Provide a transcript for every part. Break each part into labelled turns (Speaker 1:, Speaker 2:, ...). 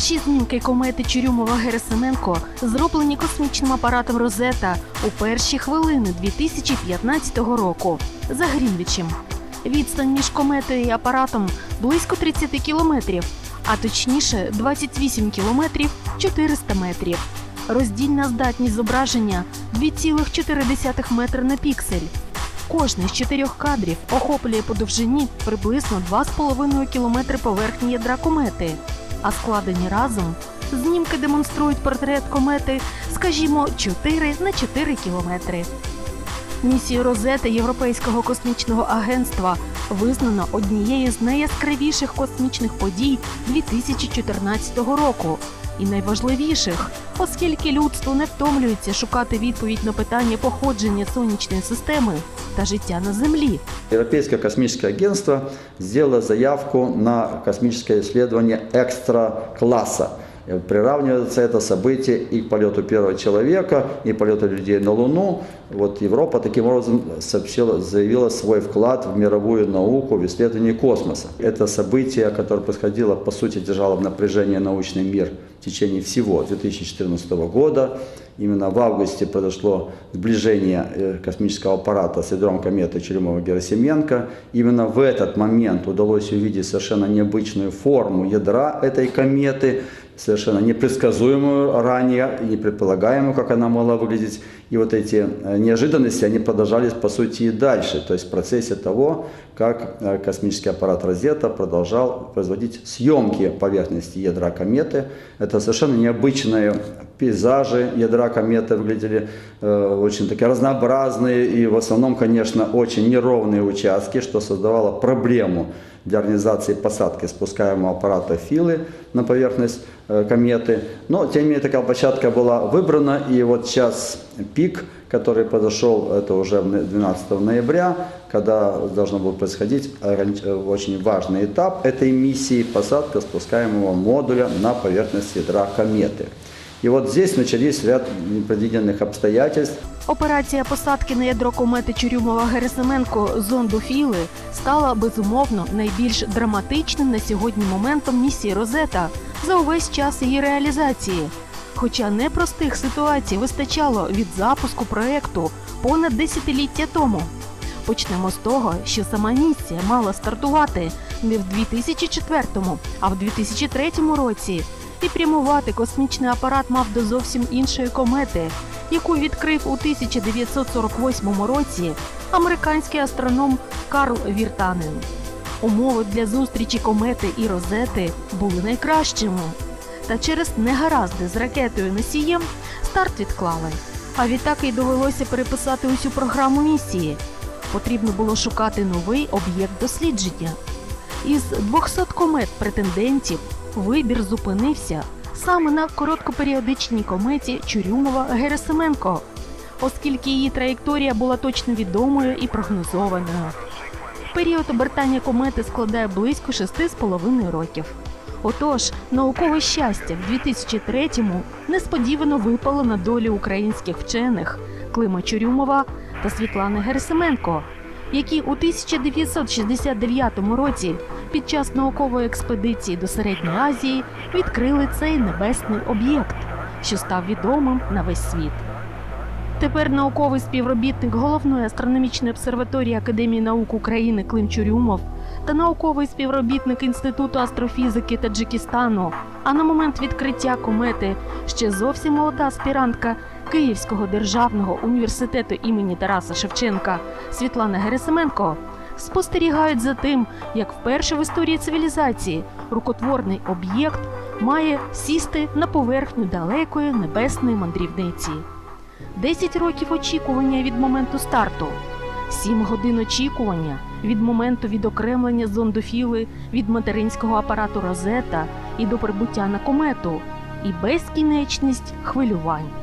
Speaker 1: Перші знімки комети Чурюмова Герасименко зроблені космічним апаратом Розета у перші хвилини 2015 року за Грінвічем. Відстань між кометою і апаратом близько 30 кілометрів, а точніше 28 кілометрів 400 метрів. Роздільна здатність зображення 2,4 метри на піксель. Кожний з чотирьох кадрів охоплює по довжині приблизно 2,5 кілометри поверхні ядра комети, а складені разом знімки демонструють портрет комети, скажімо, 4 на 4 кілометри. Місію Розета Європейського космічного агентства визнано однією з найяскравіших космічних подій 2014 року і найважливіших, оскільки людство не втомлюється шукати відповідь на питання походження сонячної системи та життя на землі.
Speaker 2: Европейское космическое агентство сделало заявку на космическое исследование экстра-класса. Э, Приравнивается это событие и к полету первого человека, и полету людей на Луну. Вот Европа таким образом сообщила, заявила свой вклад в мировую науку, в исследование космоса. Это событие, которое происходило, по сути, держало в напряжении научный мир в течение всего 2014 года. Именно в августе произошло сближение э, космического аппарата с ядром кометы Черемова-Герасименко. Именно в этот момент удалось увидеть совершенно необычную форму ядра этой кометы, совершенно непредсказуемую ранее и не предполагаемую, как она могла выглядеть. И вот эти э, неожиданности, они продолжались по сути и дальше, то есть в процессе того, как э, космический аппарат Розета продолжал производить съемки поверхности ядра кометы. Это совершенно необычные пейзажи ядра кометы выглядели э, очень такие разнообразные и в основном, конечно, очень неровные участки, что создавало проблему для организации посадки спускаемого аппарата Филы на поверхность э, кометы. Но, тем не менее, такая площадка была выбрана, и вот сейчас пик, который произошел, это уже 12 ноября, когда должно было происходить э, очень важный этап этой миссии – посадка спускаемого модуля на поверхность ядра кометы. И вот здесь начались ряд непредвиденных обстоятельств,
Speaker 1: Операція посадки на ядро комети Чурюмова Герасименко зонду Філи стала безумовно найбільш драматичним на сьогодні моментом місії Розета за увесь час її реалізації. Хоча непростих ситуацій вистачало від запуску проекту понад десятиліття тому. Почнемо з того, що сама місія мала стартувати не в 2004, а в 2003 році, і прямувати космічний апарат мав до зовсім іншої комети, яку відкрив у 1948 році американський астроном Карл Віртанен. Умови для зустрічі комети і розети були найкращими. Та через негаразди з ракетою носієм старт відклали. А відтак і довелося переписати усю програму місії. Потрібно було шукати новий об'єкт дослідження. Із 200 комет претендентів вибір зупинився саме на короткоперіодичній кометі Чурюмова Герасименко, оскільки її траєкторія була точно відомою і прогнозованою. Період обертання комети складає близько 6,5 років. Отож, наукове щастя в 2003-му несподівано випало на долю українських вчених Клима Чурюмова та Світлани Герасименко, які у 1969 році під час наукової експедиції до Середньої Азії відкрили цей небесний об'єкт, що став відомим на весь світ. Тепер науковий співробітник головної астрономічної обсерваторії Академії наук України Клим Чурюмов та науковий співробітник Інституту астрофізики Таджикистану. А на момент відкриття комети ще зовсім молода аспірантка Київського державного університету імені Тараса Шевченка Світлана Герасименко спостерігають за тим, як вперше в історії цивілізації рукотворний об'єкт має сісти на поверхню далекої небесної мандрівниці. 10 років очікування від моменту старту, 7 годин очікування від моменту відокремлення зондофіли від материнського апарату Розета і до прибуття на комету, і безкінечність хвилювань.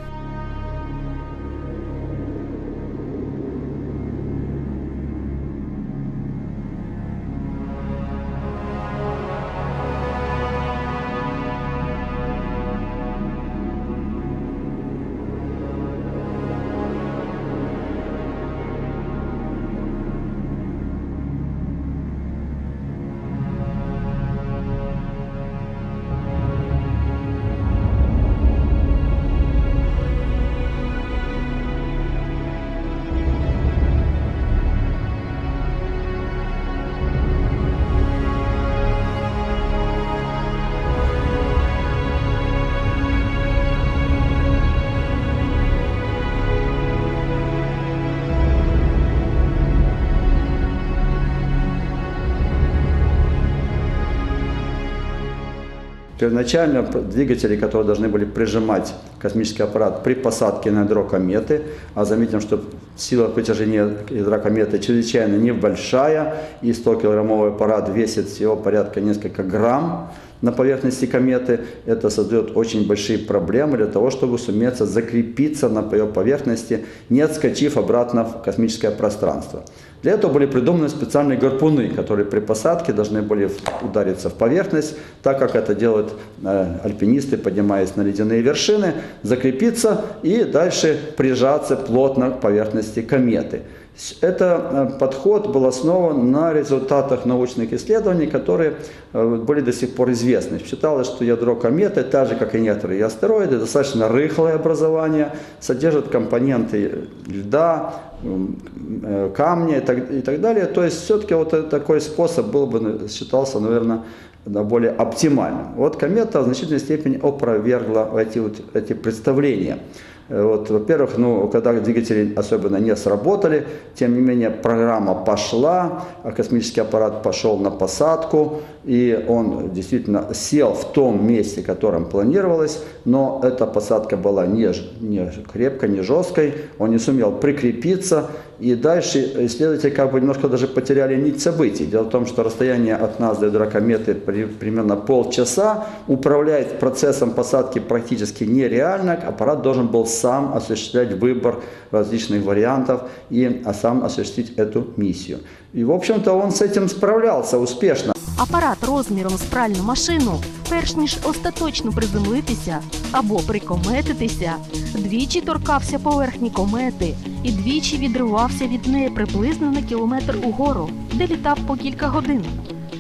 Speaker 2: Первоначально двигатели, которые должны были прижимать космический аппарат при посадке на ядро кометы, а заметим, что сила притяжения ядра кометы чрезвычайно небольшая, и 100-килограммовый аппарат весит всего порядка несколько грамм на поверхности кометы. Это создает очень большие проблемы для того, чтобы суметь закрепиться на ее поверхности, не отскочив обратно в космическое пространство. Для этого были придуманы специальные гарпуны, которые при посадке должны были удариться в поверхность, так как это делают э, альпинисты, поднимаясь на ледяные вершины, закрепиться и дальше прижаться плотно к поверхности кометы. С- Это э, подход был основан на результатах научных исследований, которые э, были до сих пор известны. Считалось, что ядро кометы, так же как и некоторые астероиды, достаточно рыхлое образование, содержит компоненты льда, э, камня и так, и так далее. То есть все-таки вот такой способ был бы, считался, наверное, более оптимальным. Вот комета в значительной степени опровергла эти, вот, эти представления. Э, Вот, во-первых, ну, когда двигатели особенно не сработали, тем не менее программа пошла, а космический аппарат пошел на посадку, и он действительно сел в том месте, которым планировалось, но эта посадка была не, не крепкой, не жесткой, он не сумел прикрепиться, и дальше исследователи как бы немножко даже потеряли нить событий. Дело в том, что расстояние от нас до ядра кометы при- примерно полчаса, управлять процессом посадки практически нереально, аппарат должен был сам осуществлять выбор различных вариантов и а сам осуществить эту миссию. И, в общем-то, он с этим справлялся успешно.
Speaker 1: Апарат розміром з пральну машину, перш ніж остаточно приземлитися або прикометитися, двічі торкався поверхні комети і двічі відривався від неї приблизно на кілометр угору, де літав по кілька годин.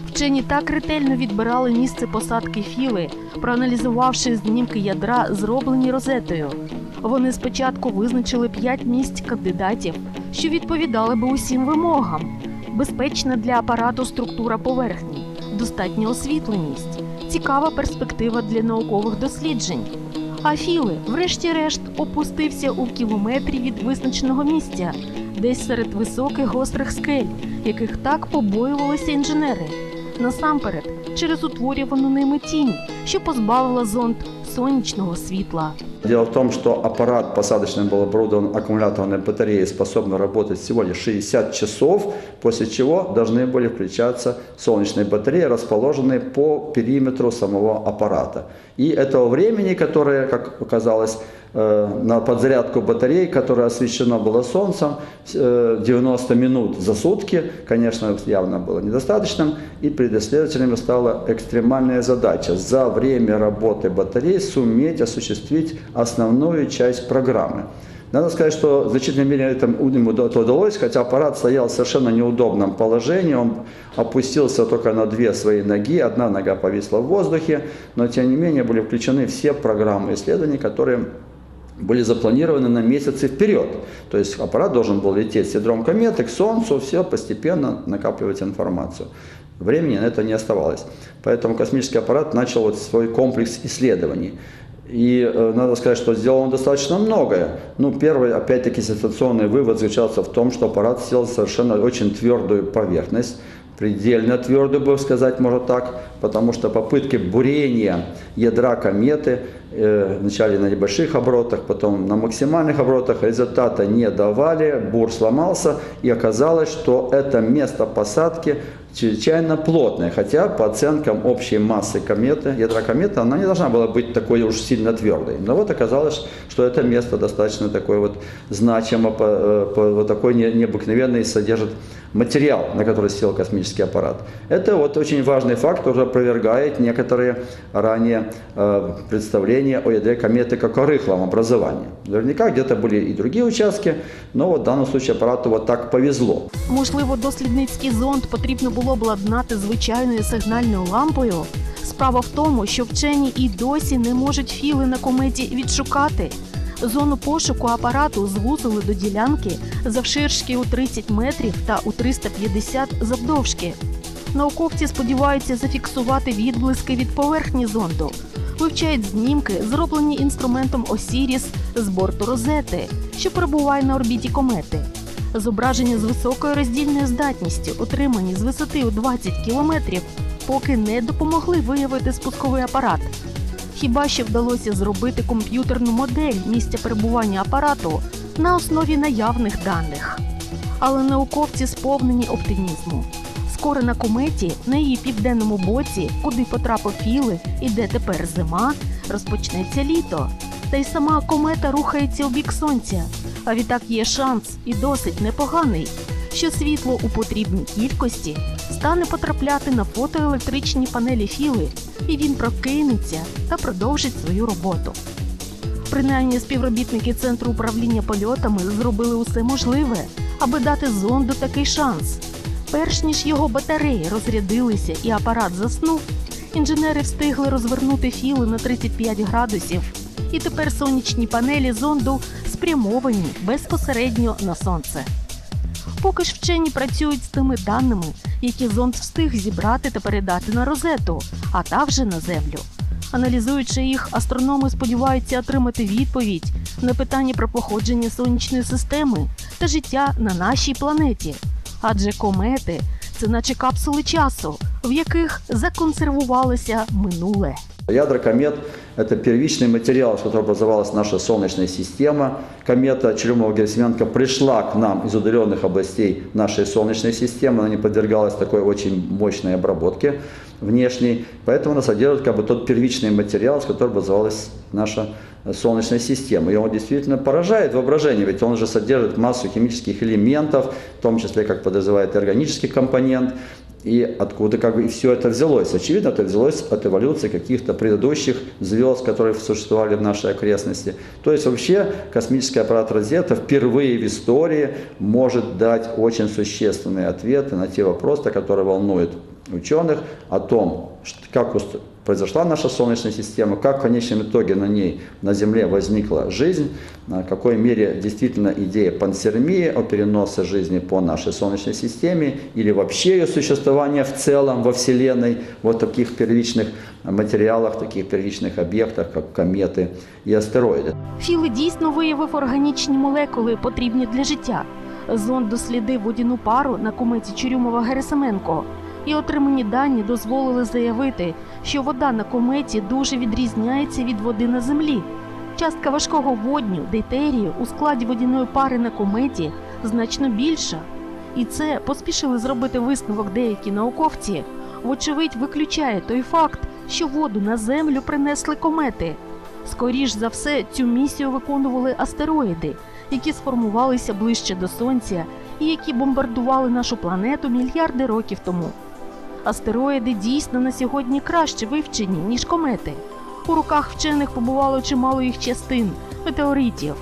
Speaker 1: Вчені так ретельно відбирали місце посадки філи, проаналізувавши знімки ядра, зроблені розетою. Вони спочатку визначили п'ять місць кандидатів, що відповідали би усім вимогам. Безпечна для апарату структура поверхні, достатня освітленість, цікава перспектива для наукових досліджень. А Філи, врешті-решт, опустився у кілометрі від визначеного місця, десь серед високих гострих скель, яких так побоювалися інженери. Насамперед, через утворювану ними тінь, що позбавила зонд сонячного світла.
Speaker 2: Дело в том, что аппарат посадочный был оборудован аккумуляторной батареей, способной работать всего лишь 60 часов, после чего должны были включаться солнечные батареи, расположенные по периметру самого аппарата. И этого времени, которое, как оказалось, э, на подзарядку батарей, которое освещено было солнцем, э, 90 минут за сутки, конечно, явно было недостаточным, и перед стала экстремальная задача за время работы батарей суметь осуществить основную часть программы. Надо сказать, что в значительной мере это ему это удалось, хотя аппарат стоял в совершенно неудобном положении, он опустился только на две свои ноги, одна нога повисла в воздухе, но тем не менее были включены все программы исследований, которые были запланированы на месяцы вперед. То есть аппарат должен был лететь с ядром кометы к Солнцу, все постепенно накапливать информацию. Времени на это не оставалось. Поэтому космический аппарат начал вот свой комплекс исследований. И э, надо сказать, что сделал он достаточно многое. Ну, первый, опять-таки, сенсационный вывод заключался в том, что аппарат сел совершенно очень твердую поверхность, предельно твердую, бы сказать, можно так, потому что попытки бурения ядра кометы э, вначале на небольших оборотах, потом на максимальных оборотах результата не давали, бур сломался, и оказалось, что это место посадки чрезвычайно плотное, хотя по оценкам общей массы кометы, ядра кометы, она не должна была быть такой уж сильно твердой. Но вот оказалось, что это место достаточно такое вот значимо, по, э, по- вот такой не- необыкновенный содержит материал, на который сел космический аппарат. Это вот очень важный факт, тоже опровергает некоторые ранее э, представления о ядре кометы как о рыхлом образовании. Наверняка где-то были и другие участки, но вот в данном случае аппарату вот так повезло.
Speaker 1: Можливо, дослідницький зонд потрібно було обладнати звичайною сигнальною лампою. Справа в тому, що вчені і досі не можуть філи на кометі відшукати. Зону пошуку апарату звузили до ділянки завширшки у 30 метрів та у 350 завдовжки. Науковці сподіваються зафіксувати відблиски від поверхні зонду. Вивчають знімки, зроблені інструментом Осіріс з борту розети, що перебуває на орбіті комети. Зображення з високою роздільною здатністю, отримані з висоти у 20 кілометрів, поки не допомогли виявити спусковий апарат. Хіба що вдалося зробити комп'ютерну модель місця перебування апарату на основі наявних даних. Але науковці сповнені оптимізму. Скоро на кометі, на її південному боці, куди потрапив Філи і де тепер зима, розпочнеться літо. Та й сама комета рухається у бік сонця. А відтак є шанс, і досить непоганий, що світло у потрібній кількості стане потрапляти на фотоелектричні панелі Філи, і він прокинеться та продовжить свою роботу. Принаймні співробітники центру управління польотами зробили усе можливе, аби дати зонду такий шанс. Перш ніж його батареї розрядилися і апарат заснув, інженери встигли розвернути філи на 35 градусів, і тепер сонячні панелі зонду спрямовані безпосередньо на сонце. Поки ж вчені працюють з тими даними, які зонд встиг зібрати та передати на розету, а та вже на землю. Аналізуючи їх, астрономи сподіваються отримати відповідь на питання про походження сонячної системи та життя на нашій планеті. Адже комети це наче капсули часу, в яких законсервувалося минуле.
Speaker 2: Ядра комет – это первичный материал, из которого образовалась наша Солнечная система. Комета Челюмова-Герасименко пришла к нам из удаленных областей нашей Солнечной системы. Она не подвергалась такой очень мощной обработке внешней. Поэтому она содержит как бы тот первичный материал, из которого образовалась наша Солнечная система. И он действительно поражает воображение, ведь он же содержит массу химических элементов, в том числе, как подразумевает, органический компонент. И откуда как бы все это взялось? Очевидно, это взялось от эволюции каких-то предыдущих звезд, которые существовали в нашей окрестности. То есть вообще космический аппарат Розетта впервые в истории может дать очень существенные ответы на те вопросы, которые волнуют ученых о том, как уст- произошла наша Солнечная система, как в конечном итоге на ней, на Земле возникла жизнь, на какой мере действительно идея пансермии о переносе жизни по нашей Солнечной системе или вообще ее существование в целом во Вселенной, вот таких первичных материалах, таких первичных объектах, как кометы и астероиды.
Speaker 1: Філи дійсно виявив органічні молекули, потрібні для життя. Зонд дослідив водяну пару на кометі Чурюмова-Герасименко, і отримані дані дозволили заявити, що вода на кометі дуже відрізняється від води на землі. Частка важкого водню, дейтерію у складі водяної пари на кометі значно більша. І це поспішили зробити висновок деякі науковці. Вочевидь, виключає той факт, що воду на землю принесли комети. Скоріш за все, цю місію виконували астероїди, які сформувалися ближче до Сонця і які бомбардували нашу планету мільярди років тому. Астероїди дійсно на сьогодні краще вивчені, ніж комети. У руках вчених побувало чимало їх частин, метеоритів.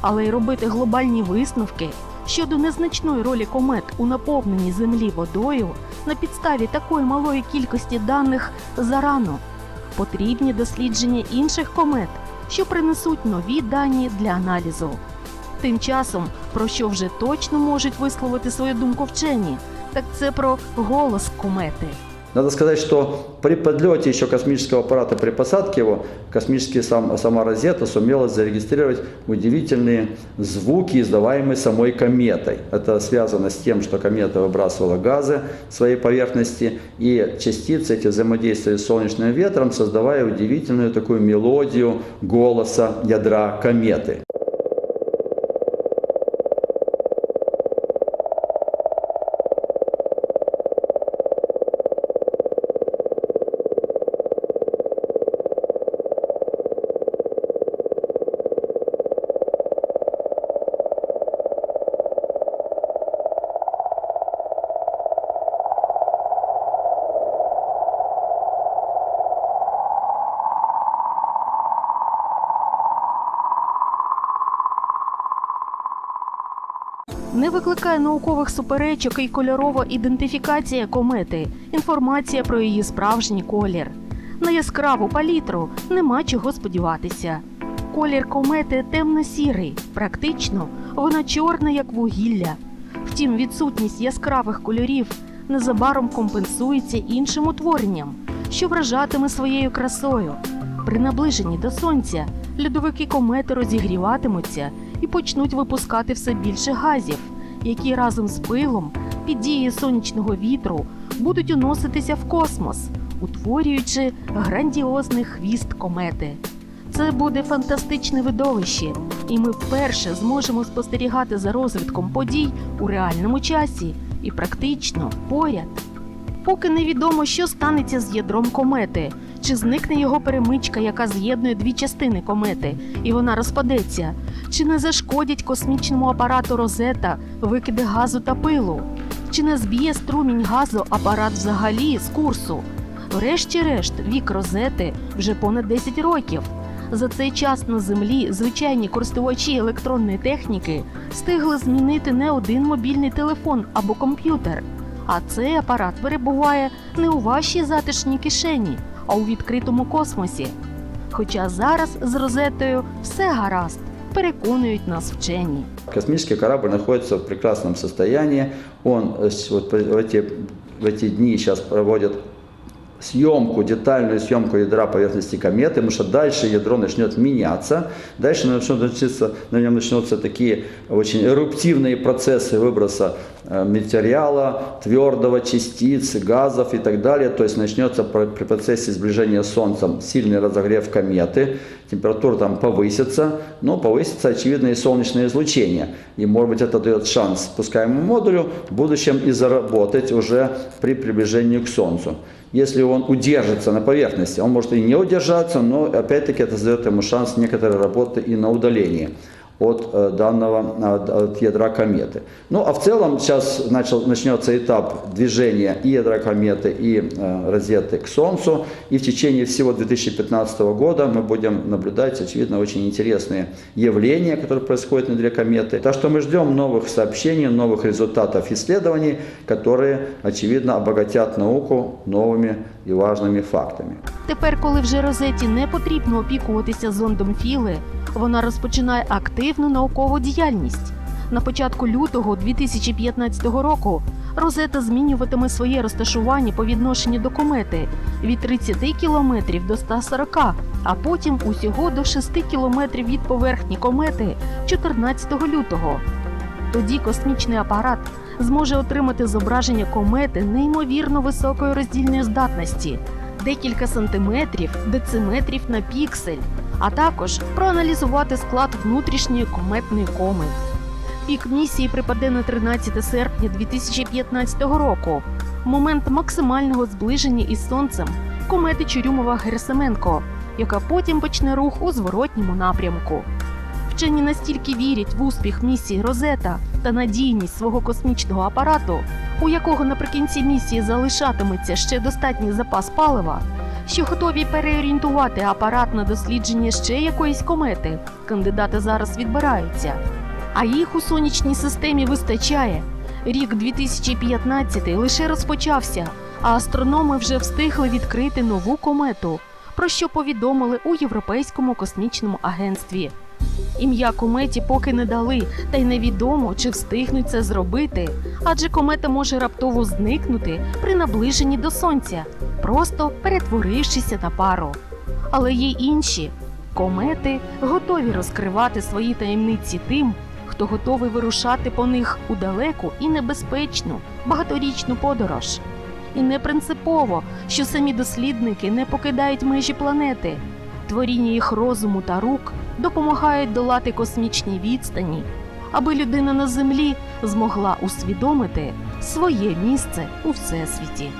Speaker 1: Але й робити глобальні висновки щодо незначної ролі комет у наповненні Землі водою на підставі такої малої кількості даних зарано. Потрібні дослідження інших комет, що принесуть нові дані для аналізу. Тим часом, про що вже точно можуть висловити свою думку вчені, так це про голос комети.
Speaker 2: Надо сказать, что при подлете еще космического аппарата, при посадке его, космический сам, сама Розетта сумела зарегистрировать удивительные звуки, издаваемые самой кометой. Это связано с тем, что комета выбрасывала газы в своей поверхности, и частицы эти взаимодействовали с солнечным ветром, создавая удивительную такую мелодию голоса ядра кометы.
Speaker 1: Не викликає наукових суперечок і кольорова ідентифікація комети, інформація про її справжній колір. На яскраву палітру нема чого сподіватися. Колір комети темно-сірий, практично вона чорна, як вугілля. Втім, відсутність яскравих кольорів незабаром компенсується іншим утворенням, що вражатиме своєю красою. При наближенні до сонця льодовики комети розігріватимуться почнуть випускати все більше газів, які разом з пилом під дією сонячного вітру будуть уноситися в космос, утворюючи грандіозний хвіст комети. Це буде фантастичне видовище, і ми вперше зможемо спостерігати за розвитком подій у реальному часі і практично поряд. Поки невідомо, що станеться з ядром комети, чи зникне його перемичка, яка з'єднує дві частини комети, і вона розпадеться, чи не зашкодять космічному апарату Розета викиди газу та пилу, чи не зб'є струмінь газу апарат взагалі з курсу. Врешті-решт, вік розети вже понад 10 років. За цей час на землі звичайні користувачі електронної техніки встигли змінити не один мобільний телефон або комп'ютер. А цей апарат перебуває не у вашій затишній кишені, а у відкритому космосі. Хоча зараз з розетою все гаразд, переконують нас вчені.
Speaker 2: Космический корабль находится в прекрасном состоянии. Он э, с- вот в эти, в эти дни сейчас проводит съемку, детальную съемку ядра поверхности кометы, потому что дальше ядро начнет меняться, дальше начнут начаться, на нем начнутся такие очень эрупктивные процессы выброса э, материала, твердого, частиц, газов и так далее. То есть начнется при процессе сближения с Солнцем сильный разогрев кометы, температура там повысится, но повысится, очевидно, и солнечное излучение. И, может быть, это дает шанс спускаемому модулю в будущем и заработать уже при приближении к Солнцу. Если он удержится на поверхности, он может и не удержаться, но опять-таки это дает ему шанс некоторой работы и на удалении от э, данного от, от ядра кометы. Ну а в целом сейчас начал, начнется этап движения и ядра кометы, и э, розеты к Солнцу. И в течение всего 2015 года мы будем наблюдать, очевидно, очень интересные явления, которые происходят на ядре кометы. Так что мы ждем новых сообщений, новых результатов исследований, которые, очевидно, обогатят науку новыми и важными фактами.
Speaker 1: Тепер, коли вже розеті не потрібно опікуватися зондом Філи, вона розпочинає активну наукову діяльність. На початку лютого 2015 року розета змінюватиме своє розташування по відношенню до комети від 30 кілометрів до 140, а потім усього до 6 кілометрів від поверхні комети 14 лютого. Тоді космічний апарат зможе отримати зображення комети неймовірно високої роздільної здатності декілька сантиметрів, дециметрів на піксель, а також проаналізувати склад внутрішньої кометної коми. Пік місії припаде на 13 серпня 2015 року, момент максимального зближення із сонцем комети Чурюмова Герасименко, яка потім почне рух у зворотньому напрямку. Вчені настільки вірять в успіх місії Розета та надійність свого космічного апарату, у якого наприкінці місії залишатиметься ще достатній запас палива, що готові переорієнтувати апарат на дослідження ще якоїсь комети. Кандидати зараз відбираються. А їх у сонячній системі вистачає. Рік 2015 лише розпочався, а астрономи вже встигли відкрити нову комету, про що повідомили у Європейському космічному агентстві. Ім'я кометі поки не дали, та й невідомо, чи встигнуть це зробити, адже комета може раптово зникнути при наближенні до сонця, просто перетворившися на пару. Але є інші комети готові розкривати свої таємниці тим, хто готовий вирушати по них у далеку і небезпечну багаторічну подорож. І не принципово, що самі дослідники не покидають межі планети. Творіння їх розуму та рук допомагають долати космічні відстані, аби людина на землі змогла усвідомити своє місце у всесвіті.